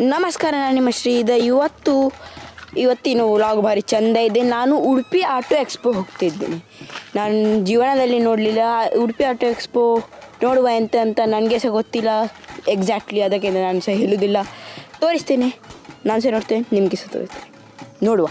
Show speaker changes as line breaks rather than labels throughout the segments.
ನಮಸ್ಕಾರ, ನಾನು ನಿಮ್ಮ ಶ್ರೀಧ ಇವತ್ತು, ಇವತ್ತಿನ ವ್ಲಾಗ್ ಭಾರಿ ಚಂದ ಇದೆ. ನಾನು ಉಡುಪಿ ಆಟೋ ಎಕ್ಸ್ಪೋ ಹೋಗ್ತಿದ್ದೀನಿ. ನಾನು ಜೀವನದಲ್ಲಿ ನೋಡಲಿಲ್ಲ. ಉಡುಪಿ ಆಟೋ ಎಕ್ಸ್ಪೋ ನೋಡುವ ಎಂತ ಅಂತ ನನಗೆ ಸಹ ಗೊತ್ತಿಲ್ಲ. ಎಕ್ಸಾಕ್ಟ್ಲಿ ಅದಕ್ಕೆ ನಾನು ಸಹ ಹೇಳುವುದಿಲ್ಲ ತೋರಿಸ್ತೇನೆ. ನಾನು ಸಹ ನೋಡ್ತೇನೆ. ನಿಮಗೆ ಸಹ ತೋರಿಸ್ತೇನೆ. ನೋಡುವ.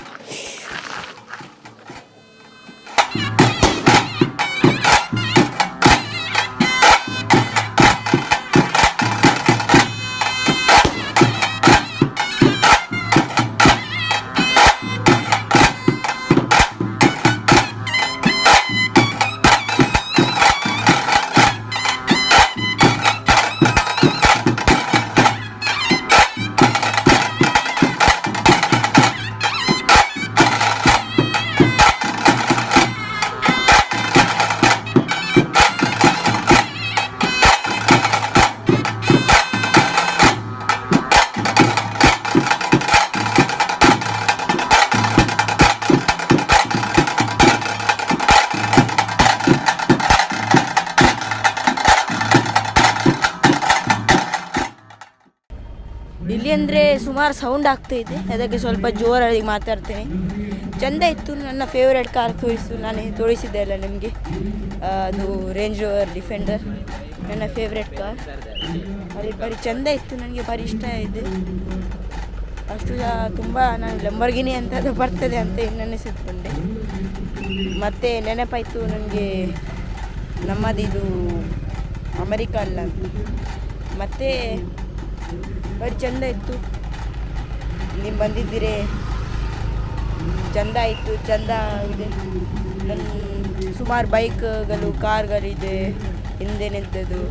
ಇಲ್ಲಿ ಅಂದರೆ ಸುಮಾರು ಸೌಂಡ್ ಆಗ್ತಾ ಇದೆ. ಅದಕ್ಕೆ ಸ್ವಲ್ಪ ಜೋರಾಗಿ ಮಾತಾಡ್ತೇನೆ. ಚೆಂದ ಇತ್ತು, ನನ್ನ ಫೇವ್ರೇಟ್ ಕಾರ್ ತೋರಿಸು ನಾನು ತೋರಿಸಿದ್ದೆ ಅಲ್ಲ ನಿಮಗೆ. ಅದು ರೇಂಜ್ ರೋವರ್ ಡಿಫೆಂಡರ್ ನನ್ನ ಫೇವ್ರೇಟ್ ಕಾರ್ ಅಲ್ಲಿ ಭಾರಿ ಚೆಂದ ಇತ್ತು ನನಗೆ ಭಾರಿ ಇಷ್ಟ ಇದೆ. ಅಷ್ಟು ತುಂಬ ನಾನು ಲಂಬರ್ಗಿನಿ ಅಂತ ಅದು ಬರ್ತದೆ ಅಂತ ನೆನೆಸಿಕೊಂಡೆ ಮತ್ತು ನೆನಪಾಯಿತು ನನಗೆ ನಮ್ಮದಿದು ಅಮೆರಿಕನ್ ಅಂತ ಮತ್ತು ಭಾರಿ ಚಂದ ಇತ್ತು. ನೀವು ಬಂದಿದ್ದೀರಿ. ಚಂದ ಇತ್ತು ಚಂದ ಇದೆ. ನನ್ನ ಸುಮಾರು ಬೈಕ್ಗಳು ಕಾರ್ಗಳಿದೆ. ಹಿಂದೆ ನಿಂತದ್ದು.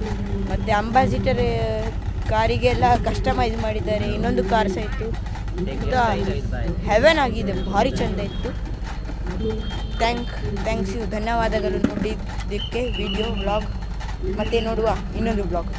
ಮತ್ತು ಅಂಬಾಸಿಟರ್ ಕಾರಿಗೆಲ್ಲ ಕಸ್ಟಮೈಸ್ ಮಾಡಿದ್ದಾರೆ. ಇನ್ನೊಂದು ಕಾರ್ ಸಹ ಇತ್ತು. ಹೆವೆನ್ ಆಗಿದೆ. ಭಾರಿ ಚಂದ ಇತ್ತು. Thank thanks you. ಧನ್ಯವಾದಗಳು ನೋಡಿದ್ದಕ್ಕೆ ವಿಡಿಯೋ ಬ್ಲಾಗ್ ಮತ್ತೆ ನೋಡುವ ಇನ್ನೊಂದು ಬ್ಲಾಗ್